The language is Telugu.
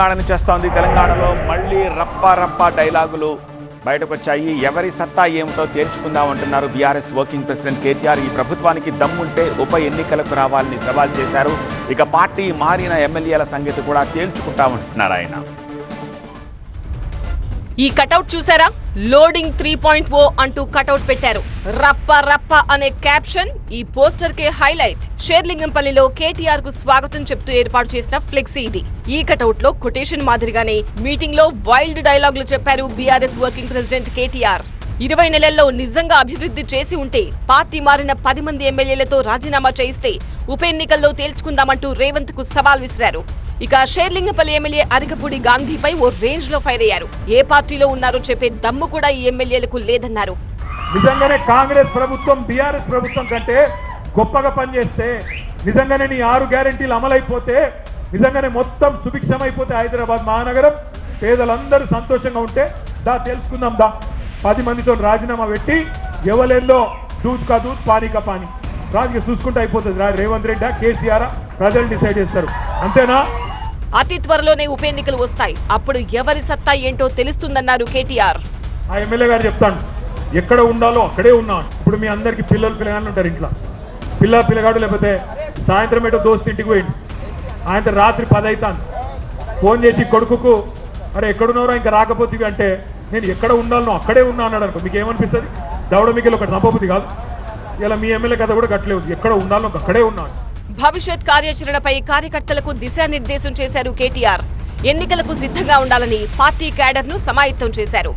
తెలంగాణను చేస్తోంది. తెలంగాణలో మళ్ళీ రప్ప రప్ప డైలాగులు బయటకు వచ్చాయి ఎవరి సత్తా ఏమిటో తేల్చుకుందామంటున్నారు బీఆర్ఎస్ వర్కింగ్ ప్రెసిడెంట్ కేటీఆర్. ఈ ప్రభుత్వానికి దమ్ముంటే ఉప ఎన్నికలకు రావాలని సవాల్ చేశారు. ఇక పార్టీ మారిన ఎమ్మెల్యేల సంగతి కూడా తేల్చుకుంటామంటున్నారు ఆయన. ఈ కటౌట్ చూసారా? లోడింగ్ త్రీ పాయింట్ ఓ అంటూ కటౌట్ పెట్టారు. రప్ప రప్ప అనే క్యాప్షన్ ఈ పోస్టర్ కే హైలైట్. షేర్లింగంపల్లిలో కేటీఆర్కు స్వాగతం చెప్తూ ఏర్పాటు చేసిన ఫ్లెక్సీ ఇది. ఈ కటౌట్లో కొటేషన్ మాదిరిగానే మీటింగ్లో వైల్డ్ డైలాగులు చెప్పారు బీఆర్ఎస్ వర్కింగ్ ప్రెసిడెంట్ కేటీఆర్. ఇరవై నెలల్లో నిజంగా అభివృద్ధి చేసి ఉంటే పార్టీ మారిన పది మంది ఎమ్మెల్యేలతో రాజీనామా చేయిస్తే ఉప ఎన్నికల్లో తేల్చుకుందామంటూ రేవంత్కు సవాల్ విసిరారు. ఇక షేర్లింగపల్లి ఎమ్మెల్యే అరికపూడి గాంధీపై ఓ రేంజ్లో ఫైర్ అయ్యారు. ఏ పార్టీలో ఉన్నారో చెప్పే దమ్ము కూడా ఈ ఎమ్మెల్యేలకు లేదన్నారు. నిజంగానే కాంగ్రెస్ ప్రభుత్వం బీఆర్ఎస్ ప్రభుత్వం కంటే గొప్పగా పనిచేస్తే నిజంగానే నీ ఆరు గ్యారెంటీలు అమలైపోతే నిజంగానే మొత్తం సుభిక్షమైపోతే హైదరాబాద్ మహానగరం. పేదలందరూ సంతోషంగా ఉంటే దా తెలుసుకుందాం దా. పది మందితో రాజీనామా పెట్టి ఎవరెందో దూద్ కా దూద్ పానీ కా పానీ. రాజుగా చూసుకుంటే అయిపోతుంది రేవంత్ రెడ్డి కేసీఆర్ ప్రజలు డిసైడ్ చేస్తారు. అంతేనా? అతి త్వరలోనే ఉప ఎన్నికలు వస్తాయి. అప్పుడు ఎవరి సత్తా ఏంటో తెలుస్తుందన్నారు కేటీఆర్. ఆ ఎమ్మెల్యే గారు చెప్తాను. ఎక్కడ ఉండాలో అక్కడే ఉన్నాను ఇప్పుడు మీ అందరికి పిల్లలు పిల్లగాళ్ళు ఉంటారు ఇంట్లో. పిల్ల పిల్లగాడు లేకపోతే సాయంత్రం ఏటో దోస్తు ఇంటికి పోయింది ఆయన రాత్రి పది అవుతాను ఫోన్ చేసి కొడుకుకు అరే ఎక్కడున్నారో ఇంకా రాకపోతే అంటే నేను ఎక్కడ ఉండాలనో అక్కడే ఉన్నా అన్నాడు అనుకో మీకు ఏమనిపిస్తుంది దవడ మీకు ఒకటి నమ్మబుద్ధి కాదు. ఇలా మీ ఎమ్మెల్యే కథ కూడా కట్టలేదు ఎక్కడ ఉండాలనో అక్కడే ఉన్నాను భవిష్యత్ కార్యాచరణపై కార్యకర్తలకు దిశానిర్దేశం చేశారు కేటీఆర్. ఎన్నికలకు సిద్ధంగా ఉండాలని పార్టీ క్యాడర్ను సమాయత్తం చేశారు.